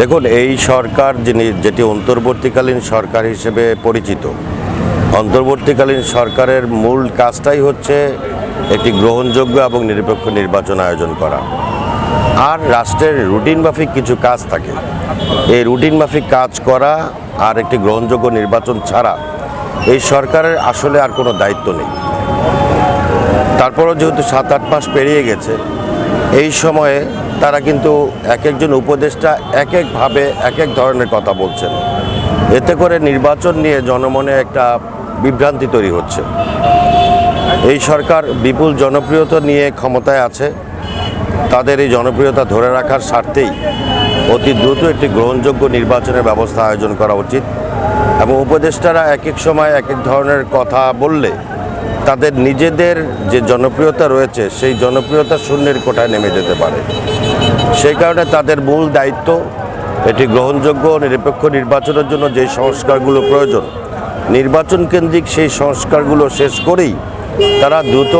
দেখুন, এই সরকার যিনি, যেটি অন্তর্বর্তীকালীন সরকার হিসেবে পরিচিত, অন্তর্বর্তীকালীন সরকারের মূল কাজটাই হচ্ছে একটি গ্রহণযোগ্য এবং নিরপেক্ষ নির্বাচন আয়োজন করা। আর রাষ্ট্রের রুটিন মাফিক কিছু কাজ থাকে। এই রুটিন মাফিক কাজ করা আর একটি গ্রহণযোগ্য নির্বাচন ছাড়া এই সরকারের আসলে আর কোনো দায়িত্ব নেই। তারপরও যেহেতু সাত আট মাস পেরিয়ে গেছে, এই সময়ে তারা কিন্তু এক একজন উপদেষ্টা এক একভাবে এক এক ধরনের কথা বলছেন। এতে করে নির্বাচন নিয়ে জনমনে একটা বিভ্রান্তি তৈরি হচ্ছে। এই সরকার বিপুল জনপ্রিয়তা নিয়ে ক্ষমতায় আছে। তাদের এই জনপ্রিয়তা ধরে রাখার স্বার্থেই অতি দ্রুত একটি গ্রহণযোগ্য নির্বাচনের ব্যবস্থা আয়োজন করা উচিত এবং উপদেষ্টারা এক এক সময় এক এক ধরনের কথা বললে তাদের নিজেদের যে জনপ্রিয়তা রয়েছে, সেই জনপ্রিয়তা শূন্যের কোঠায় নেমে যেতে পারে। সেই কারণে তাদের মূল দায়িত্ব এটি গ্রহণযোগ্য নিরপেক্ষ নির্বাচনের জন্য যে সংস্কারগুলো প্রয়োজন। নির্বাচন কেন্দ্রিক সেই সংস্কারগুলো শেষ করেই তারা দ্রুত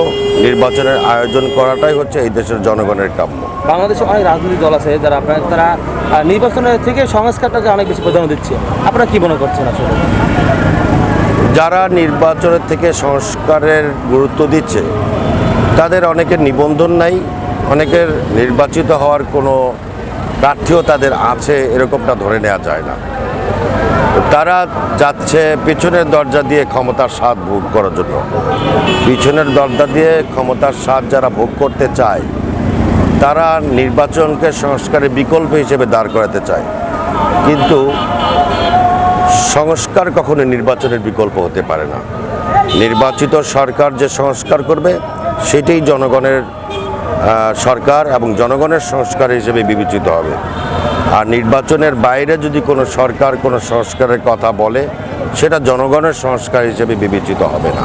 নির্বাচনের আয়োজন করাটাই হচ্ছে এই দেশের জনগণের কাম্য। বাংলাদেশে অনেক রাজনৈতিক দল আছে যারা আপনার, তারা নির্বাচনের থেকে সংস্কারটাকে অনেক বেশি প্রাধান্য দিচ্ছে। আপনারা কি মনে করছেন আসলে? যারা নির্বাচনের থেকে সংস্কারের গুরুত্ব দিচ্ছে, তাদের অনেকের নিবন্ধন নাই, অনেকের নির্বাচিত হওয়ার কোনো প্রার্থীও তাদের আছে, এরকমটা ধরে নেওয়া যায় না। তারা যাচ্ছে পিছনের দরজা দিয়ে ক্ষমতার স্বাদ ভোগ করার জন্য। পিছনের দরজা দিয়ে ক্ষমতার স্বাদ যারা ভোগ করতে চায়, তারা নির্বাচনকে সংস্কারের বিকল্প হিসেবে দাঁড় করাতে চায়। কিন্তু সংস্কার কখনো নির্বাচনের বিকল্প হতে পারে না। নির্বাচিত সরকার যে সংস্কার করবে, সেটাই জনগণের সরকার এবং জনগণের সংস্কার হিসেবে বিবেচিত হবে। আর নির্বাচনের বাইরে যদি কোনো সরকার কোনো সংস্কারের কথা বলে, সেটা জনগণের সংস্কার হিসেবে বিবেচিত হবে না।